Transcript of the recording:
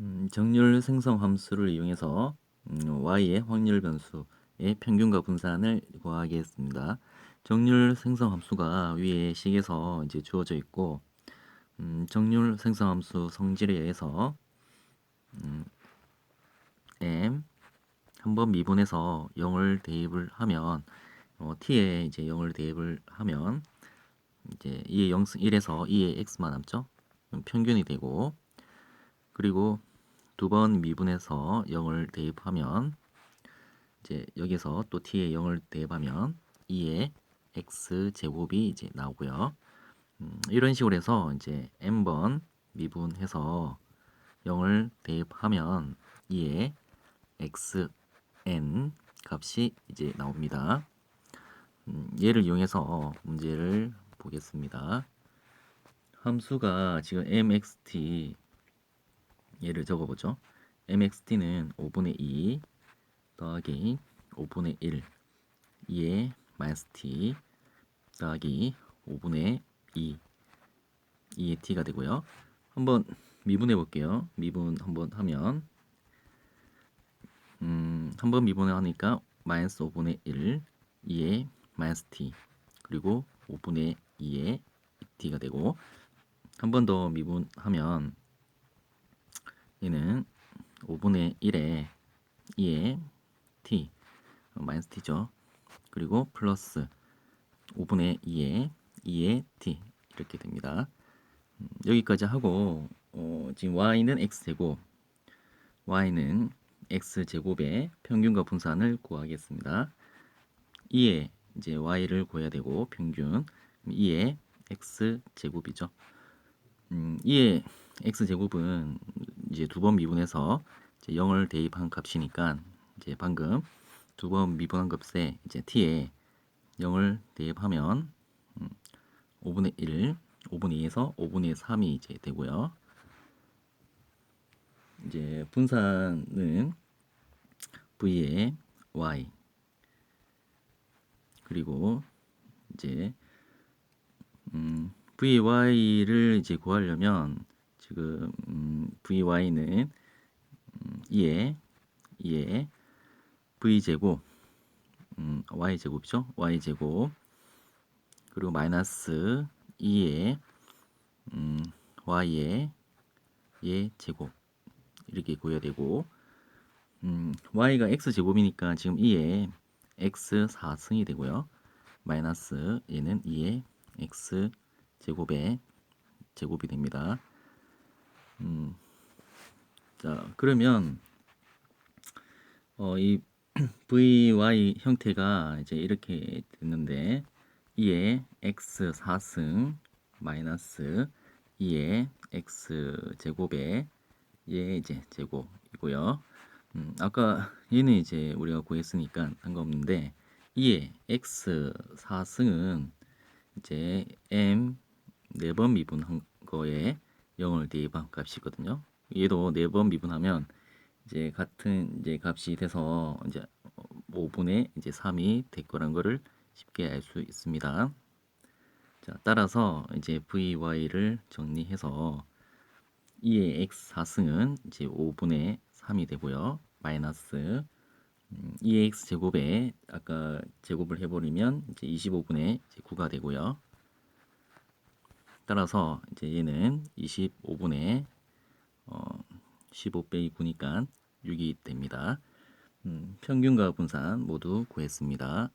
음, 정렬 생성 함수를 이용해서 음, y의 확률 변수의 평균과 분산을 구하겠습니다. 정렬 생성 함수가 위에 식에서 이제 주어져 있고 음, 정렬 생성 함수 성질에 의해서 음, m 한번 미분해서 0을 대입을 하면 어, t에 이제 0을 대입을 하면 이제 2의 0, 1에서 2의 x만 남죠. 평균이 되고 그리고 두 번 미분해서 0을 대입하면 이제 여기서 또 t에 0을 대입하면 2의 x 제곱이 이제 나오고요. 음, 이런 식으로 해서 이제 n번 미분해서 0을 대입하면 2의 xn 값이 이제 나옵니다. 음, 얘를 이용해서 문제를 보겠습니다. 함수가 지금 mxt 얘를 적어보죠. mxt는 5분의 2 더하기 5분의 1 2의 마이너스 t 더하기 5분의 2 2의 t가 되고요. 한번 미분해 볼게요. 미분 한번 하면 음, 한번 미분을 하니까 마이너스 5분의 1 2의 마이너스 t 그리고 5분의 2의 t가 되고 한 번 더 미분하면 얘는 5분의 1에 2의 t 마이너스 t죠. 그리고 플러스 5분의 2에 2의 t 이렇게 됩니다. 음, 여기까지 하고 어, 지금 y는 x제곱 y는 x제곱의 평균과 분산을 구하겠습니다. 2의 이제 y를 구해야 되고 평균 2의 x제곱이죠. 음, 2의 x제곱은 이제 두 번 미분해서 이제 0을 대입한 값이니까 이제 방금 두 번 미분한 값에 이제 t에 0을 대입하면 음, 5분의 1, 5분의 2에서 5분의 3이 이제 되고요. 이제 분산은 v의 y 그리고 이제 음, vy를 이제 구하려면 지금 음, vy는 음, 2에 2에 v 제곱 음, y 제곱이죠 y 제곱 그리고 마이너스 2에 음, y의 예 제곱 이렇게 구해야 되고 음, y가 x 제곱이니까 지금 2에 x 4승이 되고요. 마이너스 얘는 2의 x 제곱의 제곱이 됩니다. 음, 자 그러면 어, 이 vy 형태가 이제 이렇게 됐는데 2의 x 4승 마이너스 2의 x 제곱의 얘 이제 제곱이고요. 음, 아까 얘는 이제 우리가 구했으니까 상관없는데 2의 x 4승은 이제 m 4번 미분한 거에 0을 대입한 값이거든요. 얘도 4번 미분하면 이제 같은 이제 값이 돼서 이제 5분의 이제 3이 될 거란 거를 쉽게 알 수 있습니다. 자, 따라서 이제 vy를 정리해서 2의 x 4승은 이제 5분의 3이 되고요. 마이너스 음, 2x 제곱에 아까 제곱을 해버리면 이제 25분의 9가 되고요. 따라서 이제 얘는 25분의 어, 15 빼기 9니까 6이 됩니다. 음, 평균과 분산 모두 구했습니다.